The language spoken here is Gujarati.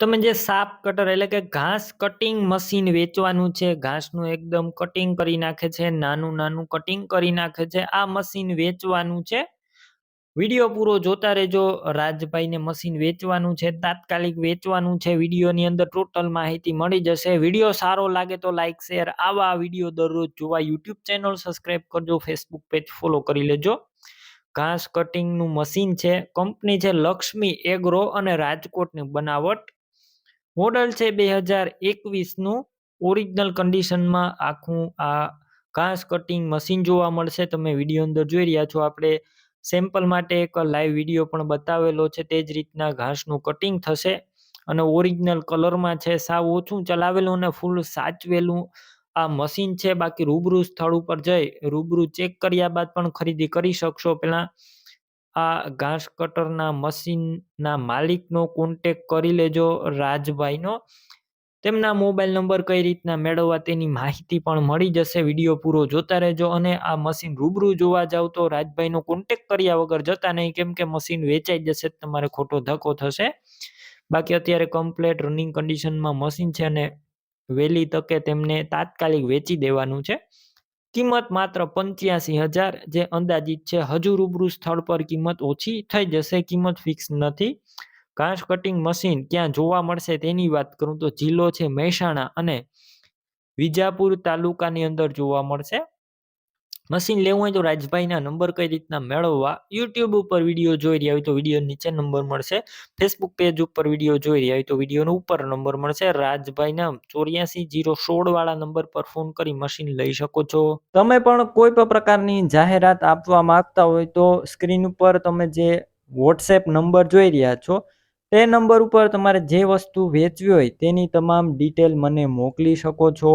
તમે જે સાપ કટર એટલે કે ઘાસ કટિંગ મશીન વેચવાનું છે, ઘાસનું એકદમ કટિંગ કરી નાખે છે, નાનું નાનું કટિંગ કરી નાખે છે, આ મશીન વેચવાનું છે. વીડિયો પૂરો જોતા રહેજો, રાજભાઈને મશીન વેચવાનું છે, તાત્કાલિક વેચવાનું છે, વિડીયોની અંદર ટોટલ માહિતી મળી જશે. વીડિયો સારો લાગે તો લાઇક શેર આવા વીડિયો દરરોજ જોવા યુટ્યુબ ચેનલ સબસ્ક્રાઈબ કરજો ફેસબુક પેજ ફોલો કરી લેજો. ઘાસ કટિંગનું મશીન છે કંપની છે લક્ષ્મી એગ્રો અને રાજકોટની બનાવટ. મોડલ છે બે હજાર એકવીસનું. ઓરિજિનલ કન્ડિશનમાં આખું આ ઘાસ કટિંગ મશીન જોવા મળશે. તમે વીડિયો અંદર જોઈ રહ્યા છો. આપણે સેમ્પલ માટે એક લાઈવ વીડિયો પણ બતાવેલો છે. તે જ રીતના ઘાસનું કટિંગ થશે. અને ઓરિજિનલ કલરમાં છે સાવ ઓછું ચલાવેલું અને ફૂલ સાચવેલું આ મશીન છે. બાકી રૂબરૂ સ્થળ ઉપર જઈ રૂબરૂ ચેક કર્યા બાદ પણ ખરીદી કરી શકશો. પહેલાં આ ઘાસ કટરના મશીનના માલિકનો કોન્ટેક કરી લેજો રાજભાઈનો. તેમના મોબાઈલ નંબર કઈ રીતના મેળવવા તેની માહિતી પણ મળી જશે. વીડિયો પૂરો જોતા રહેજો અને આ મશીન રૂબરૂ જોવા જાવ તો રાજભાઈનો કોન્ટેક કર્યા વગર જતા નહીં. કેમ કે મશીન વેચાઈ જશે તમારે ખોટો ધક્કો થશે. બાકી અત્યારે કમ્પ્લેટ રનિંગ કન્ડિશનમાં મશીન છે અને વહેલી તકે તેમને તાત્કાલિક વેચી દેવાનું છે. કિંમત માત્ર પંચ્યાસી હજાર જે અંદાજિત છે, હજુ રૂબરૂ સ્થળ પર કિંમત ઓછી થઈ જશે, કિંમત ફિક્સ નથી. ઘાસ કટિંગ મશીન ક્યાં જોવા મળશે તેની વાત કરું તો જિલ્લો છે મહેસાણા અને વિજાપુર તાલુકાની અંદર જોવા મળશે. મશીન લેવું હોય તો રાજભાઈના નંબર કઈ રીતના મેળવવા? યુટ્યુબ ઉપર વીડિયો જોઈ રહ્યા હોય તો વીડિયો નીચે નંબર મળશે. ફેસબુક પેજ ઉપર વીડિયો જોઈ રહ્યા હોય તો વિડીયોનો ઉપર નંબર મળશે. રાજભાઈના ચોર્યાસી જીરો સોળ વાળા નંબર પર ફોન કરી મશીન લઈ શકો છો. તમે પણ કોઈ પણ પ્રકારની જાહેરાત આપવા માંગતા હોય તો સ્ક્રીન ઉપર તમે જે વોટ્સએપ નંબર જોઈ રહ્યા છો, તે નંબર ઉપર તમારે જે વસ્તુ વેચવી હોય તેની તમામ ડિટેલ મને મોકલી શકો છો.